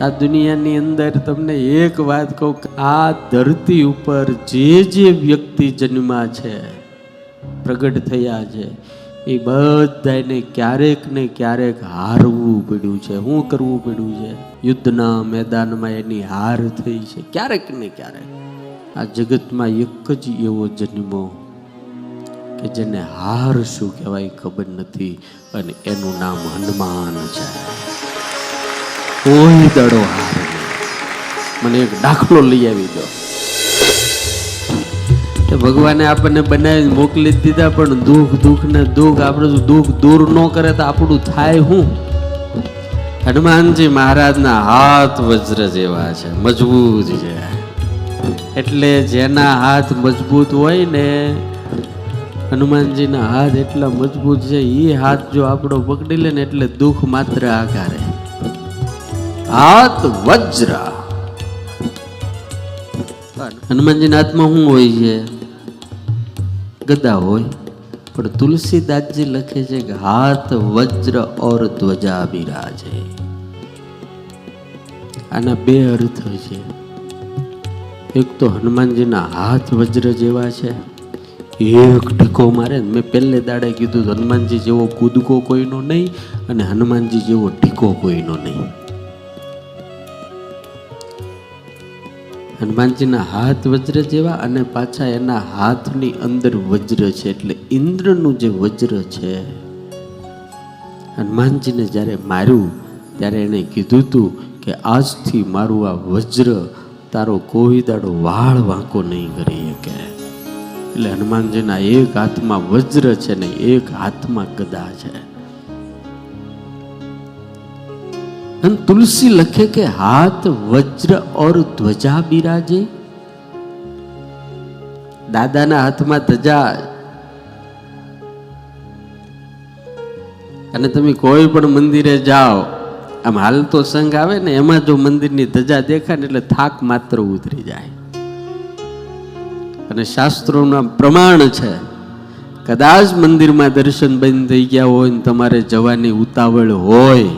આ દુનિયાની અંદર તમને એક વાત કહું કે આ ધરતી ઉપર જે જે વ્યક્તિ જન્મા છે, પ્રગટ થયા છે, એ બધાને ક્યારેક ને ક્યારેક હારવું પડ્યું છે. શું કરવું પડ્યું છે? યુદ્ધના મેદાનમાં એની હાર થઈ છે. ક્યારેક ને ક્યારેક. આ જગતમાં એક જ એવો જન્મો કે જેને હાર શું કહેવાય ખબર નથી અને એનું નામ હનુમાન છે. કોઈ દડો હારે મને એક દાખલો લઈ આવી દો. ભગવાને આપણને બનાવી મોકલી દીધા, પણ દુઃખ દુઃખ ને દુઃખ, આપણે દુઃખ દૂર ન કરે તો આપણું થાય હું હનુમાનજી મહારાજના હાથ વજ્ર જેવા છે, મજબૂત છે. એટલે જેના હાથ મજબૂત હોય ને, હનુમાનજીના હાથ એટલા મજબૂત છે એ હાથ જો આપણો પકડી લે ને એટલે દુઃખ માત્ર આકારે હાથ વજ્ર. હનુમાનજીના હાથમાં શું હોય છે? ગદા હોય. પણ તુલસીદાસજી લખે છે કે હાથ વજ્ર ઓર ધ્વજા બિરાજે. આના બે અર્થ છે. એક તો હનુમાનજીના હાથ વજ્ર જેવા છે. એક ટીકો મારે. મેં પહેલે દાડે કીધું હનુમાનજી જેવો કૂદકો કોઈનો નહીં અને હનુમાનજી જેવો ટીકો કોઈનો નહીં. હનુમાનજીના હાથ વજ્ર જેવા અને પાછા એના હાથની અંદર વજ્ર છે, એટલે ઇન્દ્રનું જે વજ્ર છે, હનુમાનજીને જ્યારે માર્યું, ત્યારે એણે કીધું હતું કે આજથી મારું આ વજ્ર તારો કોઈ દાડો વાળ વાંકો નહીં કરી શકે. એટલે હનુમાનજીના એક હાથમાં વજ્ર છે ને એક હાથમાં ગદા છે. અને તુલસી લખે કે હાથ, વજ્ર ઓર ધ્વજા બિરાજે. દાદાના હાથમાં ધજા. અને તમે કોઈ પણ મંદિરે જાઓ, આમ હાલ તો સંઘ આવે ને, એમાં જો મંદિરની ધજા દેખાય ને એટલે થાક માત્ર ઉતરી જાય. અને શાસ્ત્રોના પ્રમાણ છે, કદાચ મંદિરમાં દર્શન બંધ થઈ ગયા હોય ને તમારે જવાની ઉતાવળ હોય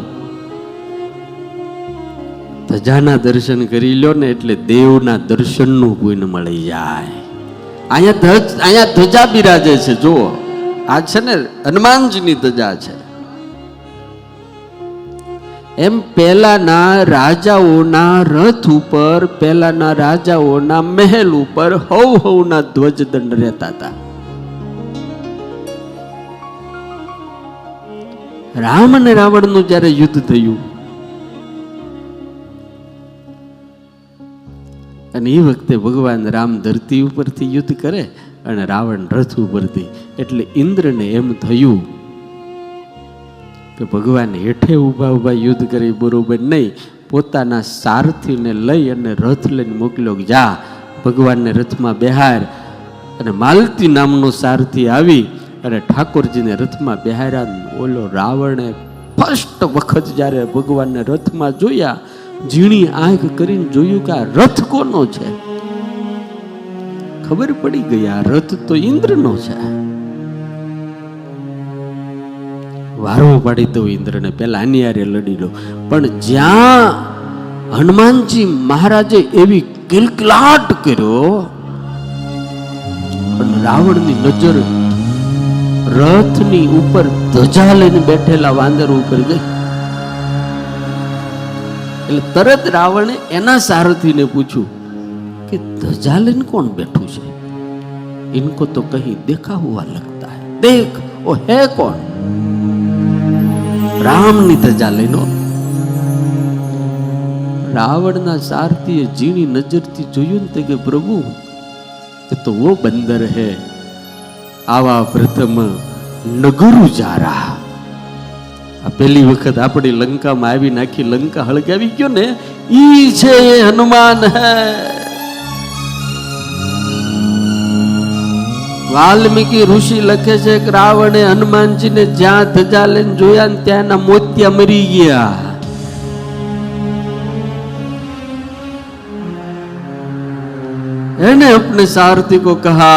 ધજાના દર્શન કરી લો ને એટલે દેવના દર્શનનું પુણ્ય મળી જાય. અહીંયા ધજ, અહીંયા ધજા બિરાજે છે, જુઓ. આ છે ને હનુમાનજીની ધજા છે. એમ પહેલાના રાજાઓના રથ ઉપર, પહેલાના રાજાઓના મહેલ ઉપર હવ હવના ધ્વજદંડ રહેતા હતા. રામ અને રાવણનું જ્યારે યુદ્ધ થયું અને એ વખતે ભગવાન રામ ધરતી ઉપરથી યુદ્ધ કરે અને રાવણ રથ ઉપરથી. એટલે ઇન્દ્રને એમ થયું કે ભગવાન હેઠે ઊભા ઊભા યુદ્ધ કરી બરોબર નહીં. પોતાના સારથીને લઈ અને રથ લઈને મોકલ્યો જા, ભગવાનને રથમાં બેહાર. અને માલતી નામનો સારથી આવી અને ઠાકોરજીને રથમાં બિહાર્યા ઓલો રાવણે ફર્સ્ટ વખત જ્યારે ભગવાનને રથમાં જોયા ઝીણી આંખ કરીને જોયું કે આ રથ કોનો છે? ખબર પડી ગઈ, આ રથ તો ઇન્દ્રનો છે. વારો પાડી દો ઇન્દ્રને પેલા અન્યારે લડી લો. પણ જ્યાં હનુમાનજી મહારાજે એવી કિલકલાટ કર્યો પણ રાવણની નજર રથની ઉપર ધજા લઈને બેઠેલા વાંદર ઉપર ગઈ. એટલે તરત રાવણે એના સારથીને પૂછ્યું કે ધજાલન કોણ બેઠું છે? ઇનકો તો કહી દેખા હુઆ લગતા હે. દેખ, ઓ હે કોણ? રામની ધજાલનો રાવણના સારથીએ ઝીણી નજરથી જોયું ને કે, પ્રભુ, એ તો વો બંદર હે. આવા પ્રથમ નગરુ જા રહા. આ પહેલી વખત આપણી લંકામાં આવી નાખી લંકા હળગાવી ગયો ને ઈ છે એ હનુમાન હે વાલ્મીકી ઋષિ લખે છે કે રાવણે હનુમાનજીને જ્યાં ધજા લઈને જોયા ને ત્યાંના મોતિયા મરી ગયા એને अपने सारथी को कहा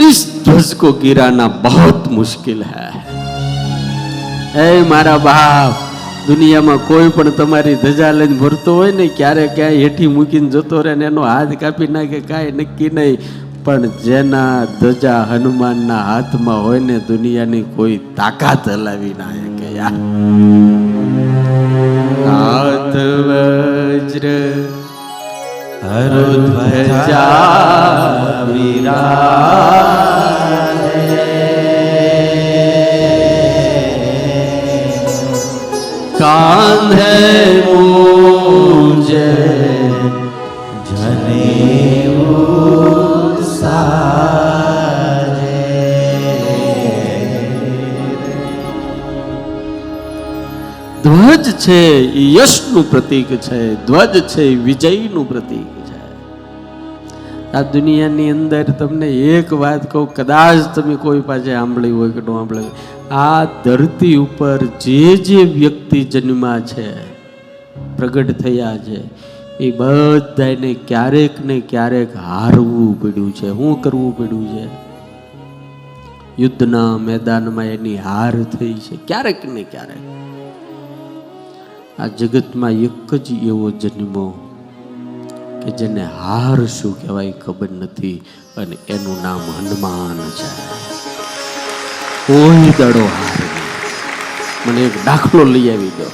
इस ध्वज को गिराना बहुत मुश्किल है હે મારા બાપ, દુનિયામાં કોઈ પણ તમારી ધજા લઈને ભરતો હોય ને ક્યારે ક્યાંય હેઠી મૂકીને જતો રહે ને, એનો હાથ કાપી નાખે, કાંઈ નક્કી નહીં. પણ જેના ધજા હનુમાનના હાથમાં હોય ને, દુનિયાની કોઈ તાકાત હલાવી ના કે હાથ વજ્ર, હરો ધ્વજા વિરા કાંધે મુજે ધ્વજ છે એ યશનું પ્રતીક છે ધ્વજ છે એ વિજયનું પ્રતીક છે આ દુનિયાની અંદર તમને એક વાત કહું કદાચ તમે કોઈ પાસે સાંભળી હોય કે ન સાંભળી આ ધરતી ઉપર જે જે વ્યક્તિ જન્મા છે, પ્રગટ થયા છે, એ બધાને ક્યારેક ને ક્યારેક હારવું પડ્યું છે. શું કરવું પડ્યું છે? યુદ્ધના મેદાનમાં એની હાર થઈ છે. ક્યારેક ને ક્યારેક. આ જગતમાં એક જ એવો જન્મો કે જેને હાર શું કહેવાય ખબર નથી અને એનું નામ હનુમાન છે. કોઈ દડો હાર નહીં મને એક દાખલો લઈ આવી દો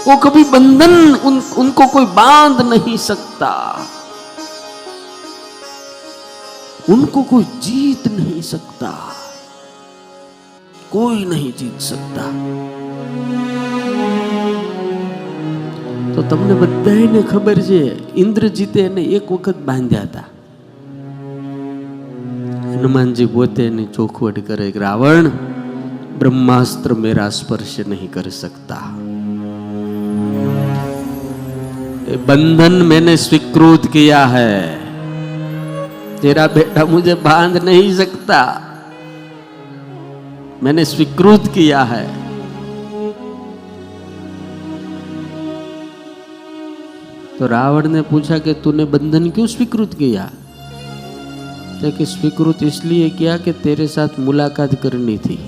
वो कभी बंधन उन, उनको कोई बांध नहीं सकता उनको कोई जीत नहीं सकता कोई नहीं जीत सकता તો તમને બધાને ખબર છે ઇન્દ્રજીતે એને એક વખત બાંધ્યા હતા હનુમાનજી પોતે એની ચોખવટ કરે કે રાવણ ब्रह्मास्त्र मेरा स्पर्श नहीं कर सकता ये बंधन मैंने स्वीकृत किया है तेरा बेटा मुझे बांध नहीं सकता मैंने स्वीकृत किया है तो रावण ने पूछा कि तूने बंधन क्यों स्वीकृत किया तो कि स्वीकृत इसलिए किया कि तेरे साथ मुलाकात करनी थी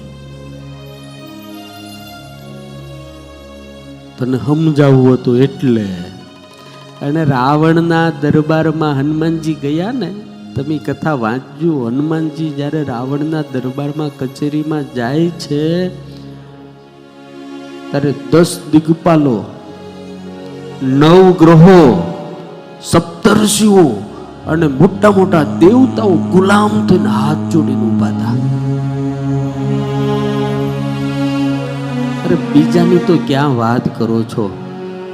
તને સમજાવવું હતું એટલે અને રાવણના દરબારમાં હનુમાનજી ગયા ને તમે કથા વાંચજો હનુમાનજી જ્યારે રાવણના દરબારમાં કચેરીમાં જાય છે ત્યારે દસ દિગ્પાલો નવ ગ્રહો સપ્તર્ષિઓ અને મોટા મોટા દેવતાઓ ગુલામ થઈને હાથ જોડીને ઊભા હતા અરે બીજાની તો ક્યાં વાત કરો છો?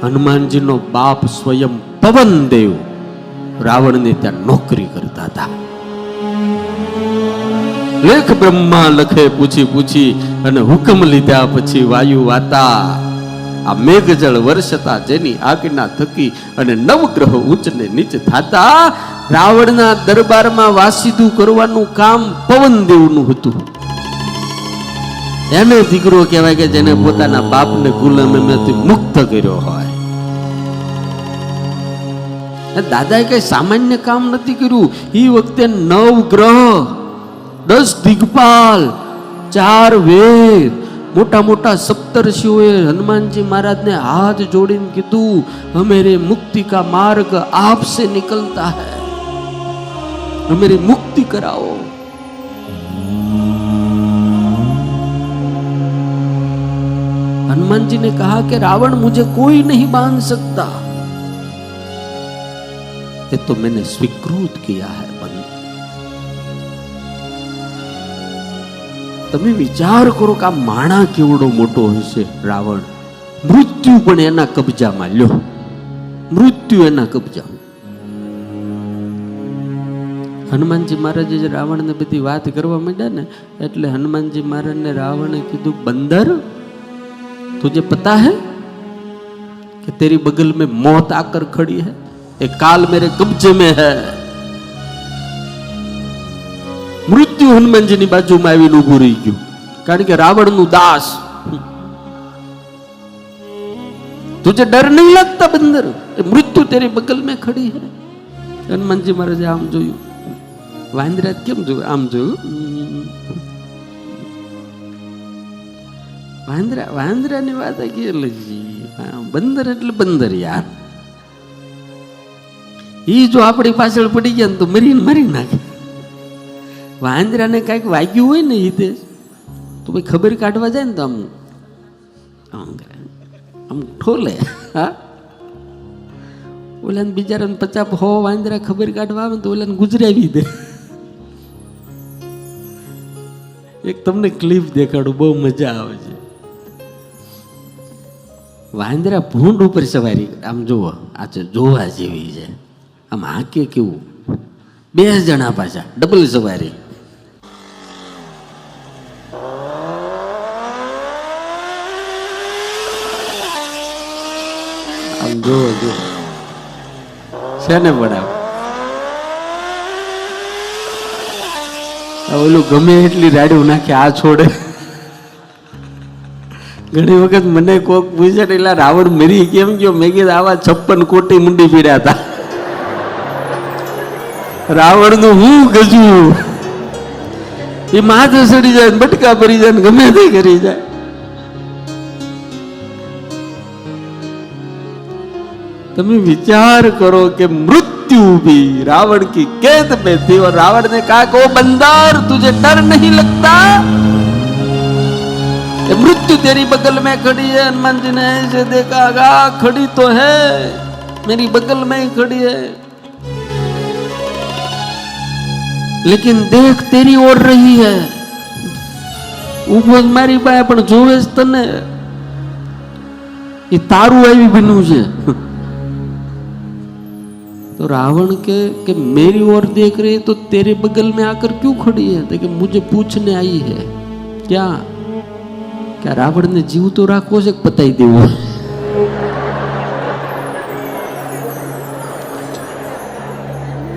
હનુમાનજીનો બાપ સ્વયં પવન દેવ રાવણને ત્યાં નોકરી કરતા હતા. લેખ બ્રહ્મા લખે પૂછી પૂછી અને હુકમ લીધા પછી વાયુ વાતા. આ મેઘજળ વર્ષતા જેની આજ્ઞા થકી અને નવગ્રહ ઉચ્ચ ને નીચ થાતા રાવણના દરબારમાં વાસીદું કરવાનું કામ પવન દેવનું હતું. એને દીકરો કહેવાય કે જેને પોતાના બાપને ગુલામીમાંથી મુક્ત કર્યો હોય. દાદાએ કઈ સામાન્ય કામ નથી કર્યું. એ વખતે નવ ગ્રહ, દસ દિગ્પાલ, ચાર વેદ મોટા મોટા સપ્તર્ષિઓએ હનુમાનજી મહારાજને હાથ જોડીને કીધું હમેરે મુક્તિ કા માર્ગ આપસે નીકળતા હૈ. હમેરી મુક્તિ કરાવો हनुमान जी ने कहा कि रावण मुझे कोई नहीं बांध सकता ये तो मैंने स्वीकृत किया है बंधु તમે વિચાર કરો કે આ માણા કેવડો મોટો હશે રાવણ મૃત્યુ પણ એના કબજામાં લ્યો મૃત્યુ એના કબજામાં हनुमान जी महाराज रावण ने बदी बात करवा माँडा ने एट्ले हनुमानजी महाराज ने रावण कीधु बंदर तुझे पता है कि तेरी बगल में मौत आकर खड़ी है एक काल मेरे कब्जे में है मृत्यु हनुमान जी बाजू में आई उभु रही गयु कारण के रावण नु दास तुझे डर नहीं लगता बंदर मृत्यु तेरे बगल में खड़ी है हनुमान जी महाराज आम जो વાંદરાજ કેમ જોયું આમ જોયું વાંદરા, વાંદરાની વાત અલગ બંદર એટલે બંદર યાર. ઈ જો આપણી પાછળ પડી ગયા ને તો મરીને મરી નાખે. વાંદરાને કાંઈક વાગ્યું હોય ને હિતે તો ભાઈ ખબર કાઢવા જાય ને તો આમ આમ ઠોલે. હા? ઓલાને બિચારાને પચાસ હો વાંદરા ખબર કાઢવા આવે તો ઓલાને ગુજરાવી દે. એક તમને ક્લિપ દેખાડું, બહુ મજા આવે છે. વાંદરા ભૂંડ ઉપર સવારી, આમ જુઓ, આ છે જોવા જેવી છે. આમ હાકે કેવું? બે જણા પાછા ડબલ સવારી. આમ જોવો જુઓ. છે ને બરાબર આ ઓલું ગમે એટલી રાડ્યું નાખે, આ છોડે. ઘણી વખત મને કોક પૂછે એટલે રાવણ મરી કેમ ગયો? મેં કીધું, આવા છપ્પન કોટી મુંડી પીડ્યા હતા રાવણનું હું ગજવું એ માથે સડી જાય બટકા ભરી જાય ગમે તે કરી જાય. તમે વિચાર કરો કે मृत्यु भी रावण की कैद में थी और रावण ने कहा कि ओ बंदर तुझे डर नहीं लगता मृत्यु तेरी बगल में खड़ी है हनुमान जी ने ऐसे देखा गा खड़ी तो है मेरी बगल में ही खड़ी है लेकिन देख तेरी ओर रही है ઊભો મારી પાસે પણ જોવે જ તને એ તારું આવી બન્યું છે तो रावण के कि मेरी ओर देख रही है तो तेरे बगल में आकर क्यों खड़ी है तो मुझे पूछने आई है क्या क्या રાવણને જીવ તો રાખવો છે પતાઈ દેવો?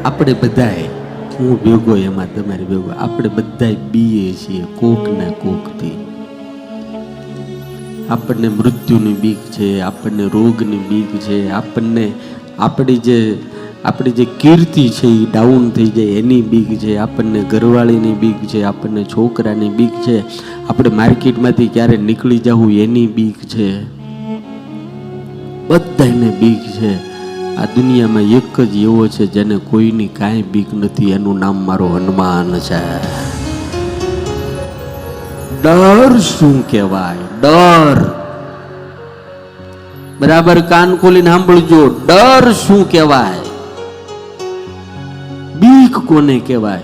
આપણે બધાએ, હું ભેગો એમાં તમારે ભેગો, આપણે બધા બીએ છીએ કોક ને કોકથી આપણને મૃત્યુની બીક છે, આપણને રોગની બીક છે, આપણને, આપણી જે આપણી જે કીર્તિ છે એ ડાઉન થઈ જાય, એની બીક છે, આપણને ઘરવાળીની બીક છે, આપણને છોકરાની બીક છે, આપણે માર્કેટમાંથી ક્યારે નીકળી જવું એની બીક છે. બધાને બીક છે. આ દુનિયામાં એક જ એવો છે જેને કોઈની કાંઈ બીક નથી, એનું નામ મારો હનુમાન છે. ડર શું કહેવાય? ડર. બરાબર કાન ખોલીને સાંભળજો. ડર શું કહેવાય? બીક કોને કહેવાય?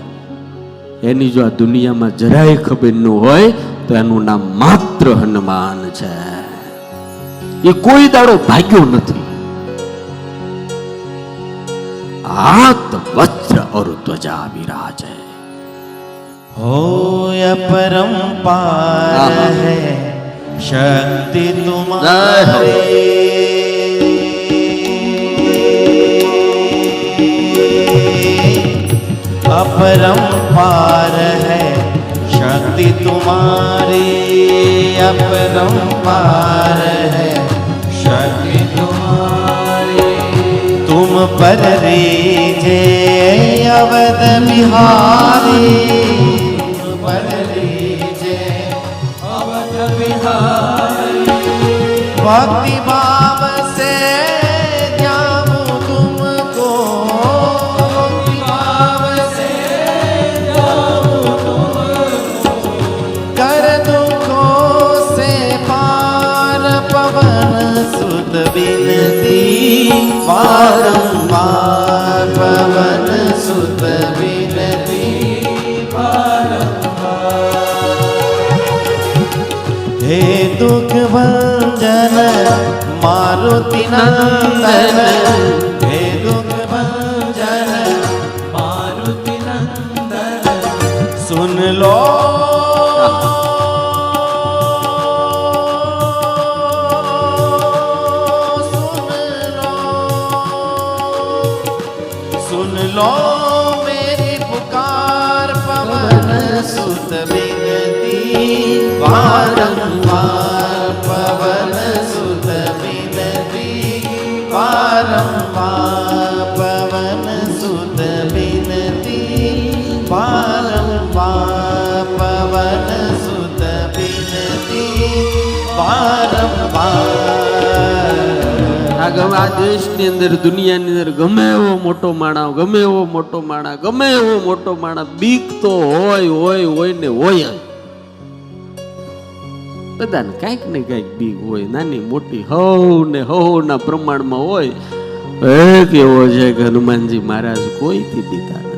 એની જો આ દુનિયામાં જરાય ખબર ન હોય તો એનું નામ માત્ર હનુમાન છે. એ કોઈ દાડો ભાગ્યો નથી. હાથ વસ્ત્ર ઓર ત્વજા વિરાજે. હોય પરમ પાર હૈ. શક્તિ તુમારી अपरंपार है शक्ति तुम्हारी अपरंपार है शक्ति तुम्हारी तुम पर रीजे अवध बिहारी तुम पर रीजे अवध बिहारी भक्ति વારંવાર પવન સુત વિનતી હે દુઃખ ભંજન મારુતિના the આ દેશની અંદર, દુનિયાની અંદર ગમે એવો મોટો માણા, ગમે એવો મોટો માણા, ગમે એવો મોટો માણા, બીક તો હોય હોય હોય ને હોય બધાને કાંઈક ને કાંઈક બીક હોય, નાની મોટી હવ ને હવ ના પ્રમાણમાં હોય. એક એવો છે કે હનુમાનજી મહારાજ કોઈથી બીતા